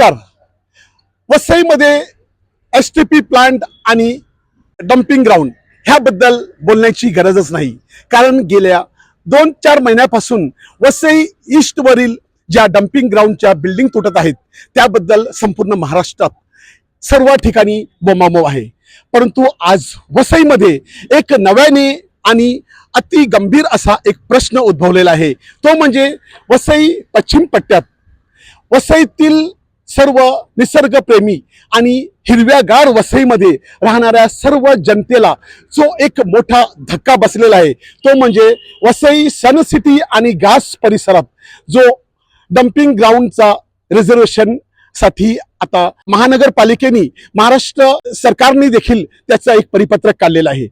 नमस्कार. वसईमध्ये S T P plant आणि डम्पिंग ग्राउंड ह्याबद्दल बोलण्याची गरजच नाही. कारण गेल्या दोन चार महिन्यापासून वसई ईस्टवरील ज्या डम्पिंग ग्राउंडच्या बिल्डिंग तुटत आहेत त्याबद्दल संपूर्ण महाराष्ट्रात सर्व ठिकाणी बोमामो आहे. परंतु आज वसईमध्ये एक नव्याने आणि अति गंभीर असा एक प्रश्न उद्भवलेला आहे. तो म्हणजे वसई पश्चिम पट्ट्यात वसईतील सर्व निसर्गप्रेमी आणि हिरव्यागार वसईमध्ये राहणाऱ्या सर्व जनतेला जो एक मोठा धक्का बसलेला आहे तो म्हणजे वसई सन सिटी आणि घास परिसरात जो डम्पिंग ग्राउंडचा रिझर्वेशनसाठी आता महानगरपालिकेने महाराष्ट्र सरकारने देखील त्याचं एक परिपत्रक काढलेलं आहे.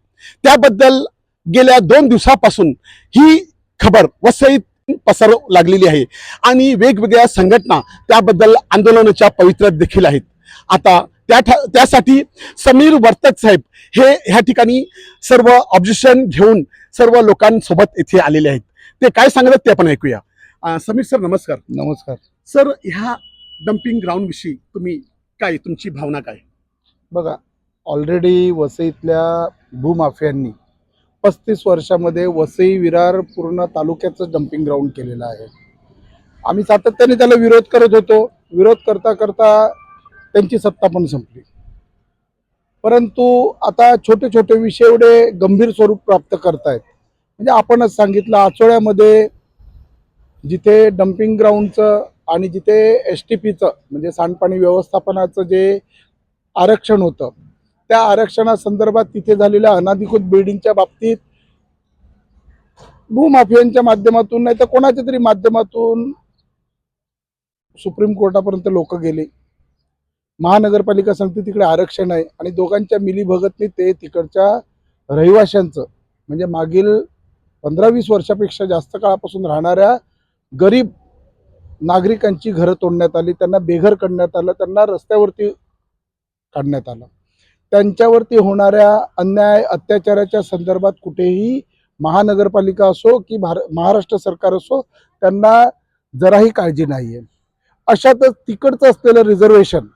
त्याबद्दल गेल्या दोन दिवसापासून ही खबर वसईत पसरू लागलेली आहे. आणि वेगवेगळ्या संघटना त्याबद्दल आंदोलनाच्या पवित्र्यात देखील आहेत. आता त्या ठा- त्यासाठी समीर वर्तक साहेब हे ह्या ठिकाणी सर्व ऑब्जेक्शन घेऊन सर्व लोकांसोबत इथे आलेले आहेत. ते काय सांगतात ते आपण ऐकूया. समीर सर नमस्कार. नमस्कार. सर ह्या डम्पिंग ग्राउंड विषयी तुम्ही काय तुमची भावना काय? बघा ऑलरेडी वसईतल्या भूमाफियांनी पस्तीस वर्षामध्ये वसई विरार पूर्ण तालुक्याचं डम्पिंग ग्राउंड केलेलं आहे. आम्ही सातत्याने त्याला विरोध करत होतो. विरोध करता करता त्यांची सत्ता पण संपली. परंतु आता छोटे छोटे विषय एवढे गंभीर स्वरूप प्राप्त करतायत. म्हणजे आपणच सांगितलं आचोळ्यामध्ये जिथे डम्पिंग ग्राउंडचं आणि जिथे एस टी पीचं म्हणजे सांडपाणी व्यवस्थापनाचं जे आरक्षण होतं त्या आरक्षणासंदर्भात तिथे झालेल्या अनाधिकृत बिल्डिंगच्या बाबतीत भूमाफियांच्या माध्यमातून नाही तर कोणाच्या तरी माध्यमातून सुप्रीम कोर्टापर्यंत लोक गेले. महानगरपालिका सांगते तिकडे आरक्षण आहे आणि दोघांच्या मिलीभगतने ते तिकडच्या रहिवाशांचं म्हणजे मागील पंधरा वीस वर्षापेक्षा जास्त काळापासून राहणाऱ्या गरीब नागरिकांची घरं तोडण्यात आली त्यांना बेघर करण्यात आलं त्यांना रस्त्यावरती काढण्यात आलं. त्यांच्यावरती होणाऱ्या अन्याय अत्याचाराच्या संदर्भात कुठेही महानगरपालिका असो की भार महाराष्ट्र सरकार असो त्यांना जराही काळजी नाही आहे अशातच तिकडचं असलेलं रिझर्वेशन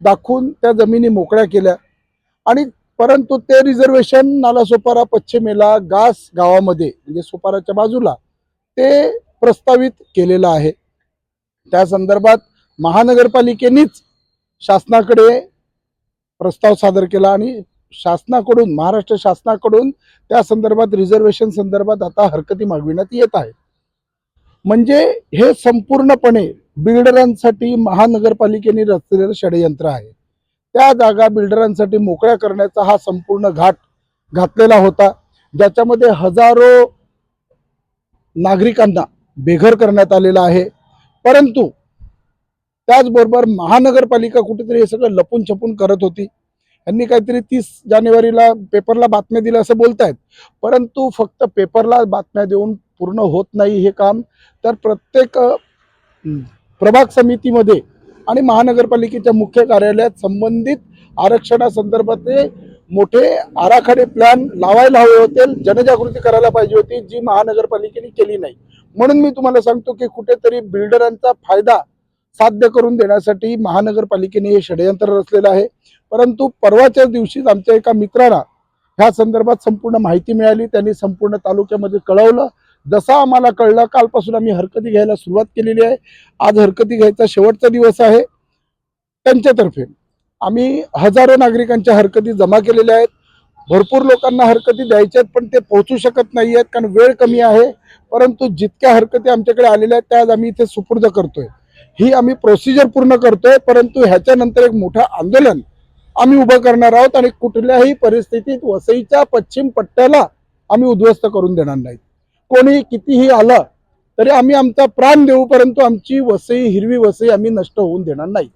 दाखवून त्या जमिनी मोकळ्या केल्या. आणि परंतु ते रिझर्वेशन नालासोपारा पश्चिमेला गास गावामध्ये म्हणजे सोपाराच्या बाजूला ते प्रस्तावित केलेलं आहे. त्या संदर्भात महानगरपालिकेनेच शासनाकडे प्रस्ताव सादर केला आणि शासनाकडून महाराष्ट्र शासनाकडून त्या संदर्भात रिझर्वेशन संदर्भात आता हरकती मागविण्यात येत आहे म्हणजे हे संपूर्णपणे बिल्डरांसाठी महानगरपालिकेने रचलेलं षडयंत्र आहे. त्या जागा बिल्डरांसाठी मोकळ्या करण्याचा हा संपूर्ण घाट घातलेला होता. ज्याच्यामध्ये हजारो नागरिकांना बेघर करण्यात आलेला आहे. परंतु त्याचबरोबर महानगरपालिका कुठेतरी हे सगळं लपून छपून करत होती. यांनी काहीतरी तीस जानेवारीला पेपरला बातम्या दिल्या असं बोलतायत. परंतु फक्त पेपरला बातम्या देऊन पूर्ण होत नाही हे काम. तर प्रत्येक प्रभाग समितीमध्ये आणि महानगरपालिकेच्या मुख्य कार्यालयात संबंधित आरक्षणासंदर्भातले मोठे आराखडे प्लॅन लावायला हवे होते. जनजागृती करायला पाहिजे होती जी महानगरपालिकेने केली नाही. म्हणून मी तुम्हाला सांगतो की कुठेतरी बिल्डरांचा फायदा साध्य करून देण्यासाठी महानगरपालिकेने हे षडयंत्र रचलेलं आहे. परंतु परवाच्या दिवशीच आमच्या एका मित्राला ह्या संदर्भात संपूर्ण माहिती मिळाली. त्यांनी संपूर्ण तालुक्यामध्ये कळवलं. जसा आम्हाला कळलं कालपासून आम्ही हरकती घ्यायला सुरुवात केलेली आहे. आज हरकती घ्यायचा शेवटचा दिवस आहे. त्यांच्यातर्फे आम्ही हजारो नागरिकांच्या हरकती जमा केलेल्या आहेत. भरपूर लोकांना हरकती द्यायच्या आहेत पण ते पोहोचू शकत नाही आहेत कारण वेळ कमी आहे. परंतु जितक्या हरकती आमच्याकडे आलेल्या आहेत त्या आज आम्ही इथे सुपूर्द करतोय. ही आम्ही प्रोसिजर पूर्ण करतोय परंतु ह्याच्यानंतर एक मोठं आंदोलन आम्ही उभं करणार आहोत आणि कुठल्याही परिस्थितीत वसईच्या पश्चिम पट्ट्याला आम्ही उद्ध्वस्त करून देणार नाही कोणी कितीही आलं तरी आम्ही आमचा प्राण देऊ परंतु आमची वसई हिरवी वसई आम्ही नष्ट होऊन देणार नाही.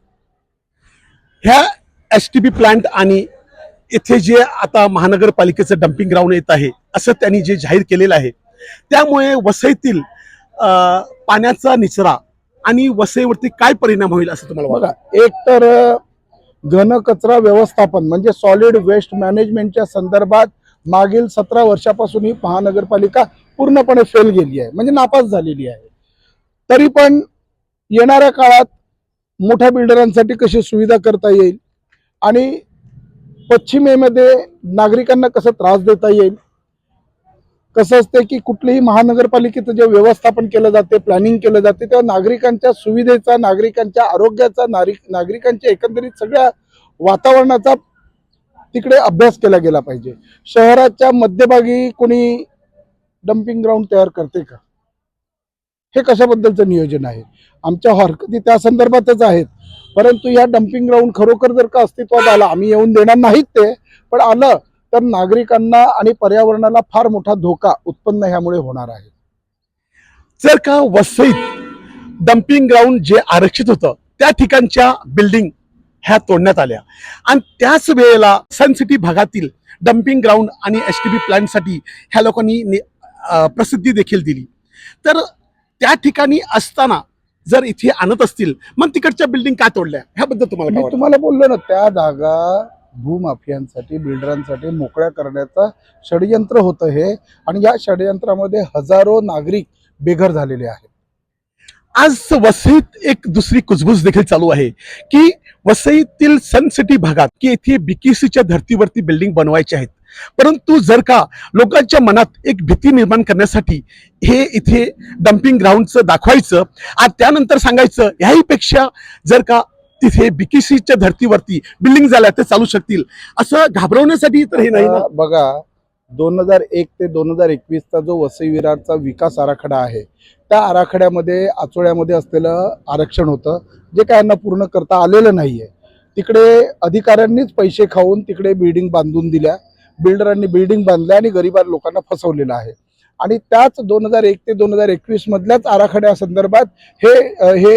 ह्या एस टी बी प्लांट आणि इथे जे आता महानगरपालिकेचं डम्पिंग ग्राउंड येत आहे असं त्यांनी जे जाहीर केलेलं आहे त्यामुळे वसईतील पाण्याचा निचरा आणि वसईवरती काय परिणाम होईल असं तुम्हाला बघा एक तर घनकचरा व्यवस्थापन म्हणजे सॉलिड वेस्ट मॅनेजमेंटच्या संदर्भात मागील सतरा वर्षापासून ही महानगरपालिका पूर्णपणे फेल गेली आहे म्हणजे नापास झालेली आहे. तरी पण येणाऱ्या काळात मोठ्या बिल्डरांसाठी कशी सुविधा करता येईल? आणि पश्चिमेमध्ये नागरिकांना कसं त्रास देता येईल? कसं असते की कुठलीही महानगरपालिकेचं जे व्यवस्थापन केलं जाते प्लॅनिंग केलं जाते तेव्हा नागरिकांच्या सुविधेचा नागरिकांच्या आरोग्याचा नागरिक नागरिकांच्या एकंदरीत सगळ्या वातावरणाचा तिकडे अभ्यास केला गेला पाहिजे. शहराच्या मध्यभागी कोणी डम्पिंग ग्राउंड तयार करते का? हे कशाबद्दलचं नियोजन आहे? आमच्या हरकती त्या संदर्भातच आहेत. परंतु या डम्पिंग ग्राउंड खरोखर जर का अस्तित्वात आला आम्ही येऊन देणार नाहीत ते पण आलं तर नागरिकांना आणि पर्यावरणाला फार मोठा धोका उत्पन्न ह्यामुळे होणार आहे. जर का वसईत डम्पिंग ग्राउंड जे आरक्षित होतं त्या ठिकाणच्या बिल्डिंग ह्या तोडण्यात आल्या. आणि त्याच वेळेला सन सिटी भागातील डम्पिंग ग्राउंड आणि एस टी बी प्लॅनसाठी ह्या लोकांनी प्रसिद्धी देखील दिली. तर त्या ठिकाणी असताना जर इथे आणत असतील मग तिकडच्या बिल्डिंग का तोडल्या? ह्याबद्दल तुम्हाला काय? तुम्हाला बोललो ना त्या जागा भूमाफियांसाठी बिल्डरांसाठी मोकळ्या करण्याचं षडयंत्र होतं हे आणि या षडयंत्रामध्ये हजारो नागरिक बेघर झालेले आहेत. आज वसईत एक दुसरी कुजबूज देखील चालू आहे की वसईतील सन सिटी भागात की येथे बीकेसीच्या धर्तीवरती बिल्डिंग बनवायचे आहेत. परंतु जर का लोकांच्या मनात एक भीती निर्माण करण्यासाठी हे इथे डम्पिंग ग्राउंडचं दाखवायचं आणि त्यानंतर सांगायचं ह्याहीपेक्षा जर का तिथे बीकेसीच्या धर्तीवरती बिल्डिंग झाल्या ते चालू शकतील. असं घाबरवण्यासाठी तर हे नाही ना? बघा दोन हजार एक ते दोन हजार एकवीसचा जो वसई विरारचा विकास आराखडा आहे त्या आराखड्यामध्ये आचोळ्यामध्ये असलेलं आरक्षण होतं जे काय यांना पूर्ण करता आलेलं नाहीये. तिकडे अधिकाऱ्यांनीच पैसे खाऊन तिकडे बिल्डिंग बांधून दिल्या बिल्डरांनी बिल्डिंग बांधल्या आणि गरीब लोकांना फसवलेलं आहे. आणि त्याच दोन हजार एक ते दोन हजार एकवीस मधल्याच आराखड्या संदर्भात हे हे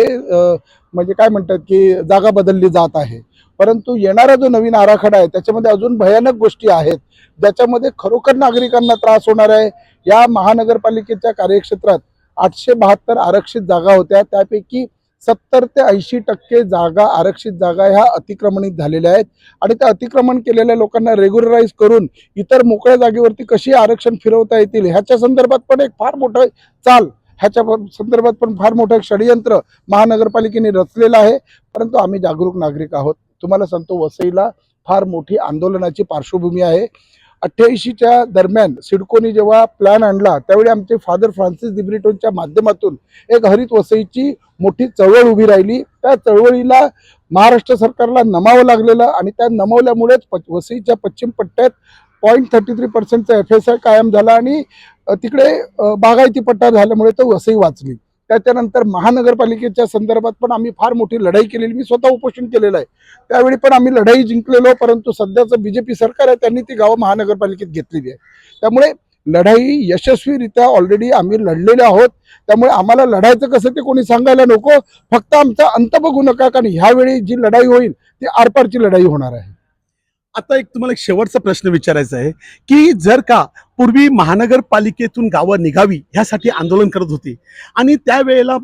म्हणजे काय म्हणतात की जागा बदलली जात आहे. परंतु येणारा जो नवीन आराखडा आहे त्याच्यामध्ये अजून भयानक गोष्टी आहेत ज्याच्यामध्ये खरोखर नागरिकांना त्रास होणार आहे. या महानगरपालिकेच्या कार्यक्षेत्रात आठशे बहात्तर आरक्षित जागा होत्या. त्यापैकी सत्तर ते ऐंशी टक्के जागा आरक्षित जागा ह्या अतिक्रमणित झालेल्या आहेत. आणि त्या अतिक्रमण केलेल्या लोकांना रेग्युलराईज करून इतर मोकळ्या जागेवरती कशी आरक्षण फिरवता येतील ह्याच्या संदर्भात पण एक फार मोठं चाल ह्याच्या संदर्भात पण फार मोठं एक षडयंत्र महानगरपालिकेने रचलेलं आहे. परंतु आम्ही जागरूक नागरिक आहोत. तुम्हाला सांगतो वसईला फार मोठी आंदोलनाची पार्श्वभूमी आहे. अठ्ठ्याऐंशीच्या दरम्यान सिडकोनी जेव्हा प्लॅन आणला त्यावेळी आमचे फादर फ्रान्सिस दिब्रिटोनच्या माध्यमातून एक हरित वसईची मोठी चळवळ उभी राहिली. त्या चळवळीला महाराष्ट्र सरकारला नमावं लागलेलं आणि त्या नमवल्यामुळेच प वसईच्या पश्चिम पट्ट्यात पॉईंट थर्टी थ्री पर्सेंटचा एफ एस आय कायम झाला आणि तिकडे बागायती पट्टा झाल्यामुळे तो वसई वाचली. त्याच्यानंतर महानगरपालिकेच्या संदर्भात पण आम्ही फार मोठी लढाई केलेली मी स्वतः उपोषण केलेलं आहे. त्यावेळी पण आम्ही लढाई जिंकलेलो परंतु सध्याचं बीजेपी सरकार आहे त्यांनी ती गावं महानगरपालिकेत घेतलेली आहे. त्यामुळे लढाई यशस्वीरित्या ऑलरेडी आम्ही लढलेले आहोत. त्यामुळे आम्हाला लढायचं कसं ते कोणी सांगायला नको. फक्त आमचा अंत बघू नका कारण ह्यावेळी जी लढाई होईल ती आरपारची लढाई होणार आहे. आता एक तुम्हाला एक शेवटचा प्रश्न विचारायचा आहे की जर का पूर्वी महानगरपालिकेतून गावं निघावी ह्यासाठी आंदोलन करत होते आणि त्यावेळेला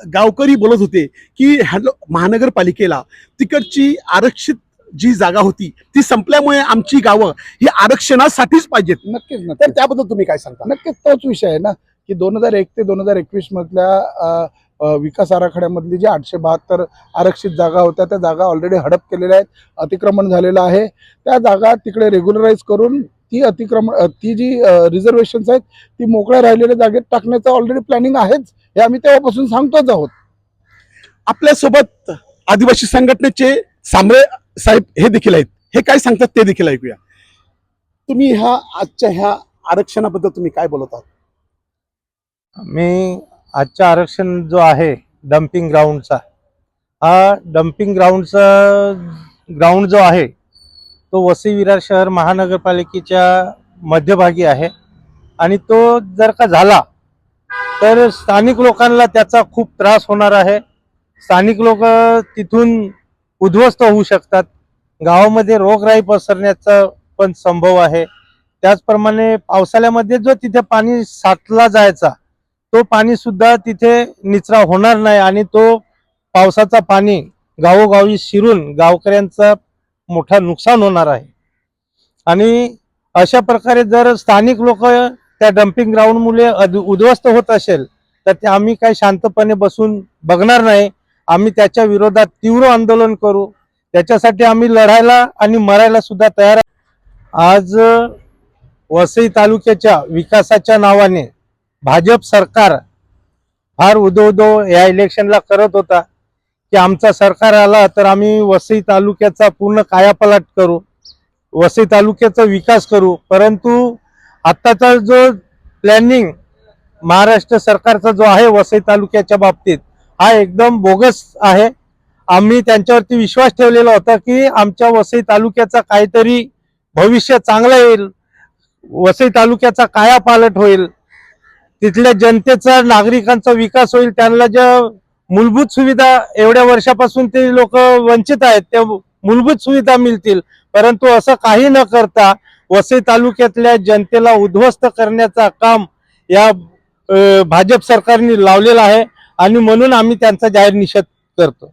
गावकरी बोलत होते की हॅलो महानगरपालिकेला तिकडची आरक्षित जी जागा होती ती संपल्यामुळे आमची गावं ही आरक्षणासाठीच पाहिजेत. नक्कीच तर नक्कीच. त्याबद्दल तुम्ही काय सांगता? नक्कीच तोच विषय आहे ना की दोन हजार एक ते दोन हजार एकवीस मधल्या विकास आराखड्यामधली जी आठशे बहात्तर आरक्षित जागा होत्या त्या जागा ऑलरेडी हडप केलेल्या आहेत अतिक्रमण झालेलं आहे. त्या जागा तिकडे रेग्युलराईज करून ती अतिक्रमण ती जी रिझर्वेशन्स आहेत ती मोकळ्या राहिलेल्या जागेत टाकण्याचं ऑलरेडी प्लॅनिंग आहेच हे आम्ही तेव्हापासून सांगतोच आहोत. आपल्यासोबत आदिवासी संघटनेचे सांबळे साहेब हे देखील आहेत. हे काय सांगतात ते देखील ऐकूया. तुम्ही ह्या आजच्या ह्या आरक्षणाबद्दल तुम्ही काय बोलत आहात? मी आजचा आरक्षण जो आहे डम्पिंग ग्राउंडचा हा डम्पिंग ग्राउंडचा ग्राउंड जो आहे तो वसई विरार शहर महानगरपालिकेच्या मध्यभागी आहे. आणि तो जर का झाला तर स्थानिक लोकांना त्याचा खूप त्रास होणार आहे. स्थानिक लोक तिथून उद्ध्वस्त होऊ शकतात. गावामध्ये रोगराई पसरण्याचा पण संभव आहे. त्याचप्रमाणे पावसाळ्यामध्ये जो तिथे पाणी साठला जायचा तो पाणी सुद्धा तिथे निचरा होणार नाही आणि तो पावसाचा पाणी गावोगावी शिरून गावकऱ्यांचा मोठा नुकसान होणार आहे. आणि अशा प्रकारे जर स्थानिक लोक त्या डम्पिंग ग्राउंड मुले अद- उद्ध्वस्त होत असेल तर ते आम्ही काही शांतपणे बसून बघणार नाही. आम्ही त्याच्या विरोधात तीव्र आंदोलन करू. त्याच्यासाठी आम्ही लढायला आणि मरायला सुद्धा तयार आहे. आज वसई तालुक्याच्या विकासाच्या नावाने भाजप सरकार फार उदो उदो या इलेक्शनला करत होता की आमचा सरकार आला तर आम्ही वसई तालुक्याचा पूर्ण कायापलाट करू वसई तालुक्याचा विकास करू. परंतु आत्ताचा जो प्लॅनिंग महाराष्ट्र सरकारचा जो आहे वसई तालुक्याच्या बाबतीत हा एकदम बोगस आहे. आम्ही त्यांच्यावरती विश्वास ठेवलेला होता की आमच्या वसई तालुक्याचा काहीतरी भविष्य चांगलं येईल वसई तालुक्याचा कायापालट होईल. तिथल्या जनतेचा नागरिकांचा विकास होईल त्यांना ज्या मूलभूत सुविधा एवढ्या वर्षापासून ते लोक वंचित आहेत त्या मूलभूत सुविधा मिळतील. परंतु असं काही न करता वसई तालुक्यातल्या जनतेला उद्ध्वस्त करण्याचा काम या भाजप सरकारने लावलेला आहे आणि म्हणून आम्ही त्यांचा जाहीर निषेध करतो.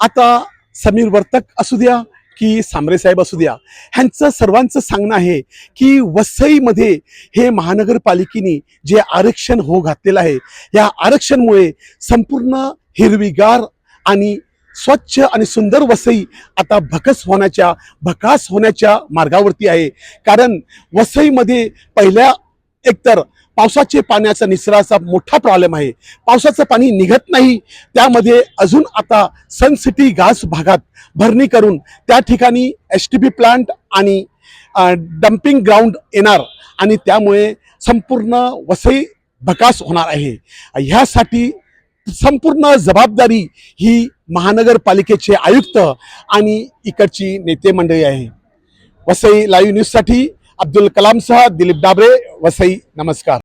आता समीर वर्तक असू द्या की सांबरे साहेब असू द्या ह्यांचं सर्वांचं सांगणं आहे की वसईमध्ये हे महानगरपालिकेने जे आरक्षण हो घातलेलं आहे या आरक्षणमुळे संपूर्ण हिरवीगार आणि स्वच्छ आणि सुंदर वसई आता भकस होण्याच्या भकास होण्याच्या मार्गावरती आहे. कारण वसईमध्ये पहिल्या एकतर पावसाचे पाण्याचा निसराचा मोठा प्रॉब्लेम आहे. पावसाचं पाणी निघत नाही. त्यामध्ये अजून आता सनसिटी घास भागात भरणी करून त्या ठिकाणी एस टी पी प्लांट आणि डम्पिंग ग्राउंड येणार आणि त्यामुळे संपूर्ण वसई भकास होणार आहे. ह्यासाठी संपूर्ण जबाबदारी ही महानगरपालिकेचे आयुक्त आणि इकडची नेते मंडळी आहे. वसई लाईव्ह न्यूजसाठी अब्दुल कलामसह दिलीप डाबरे वसई नमस्कार.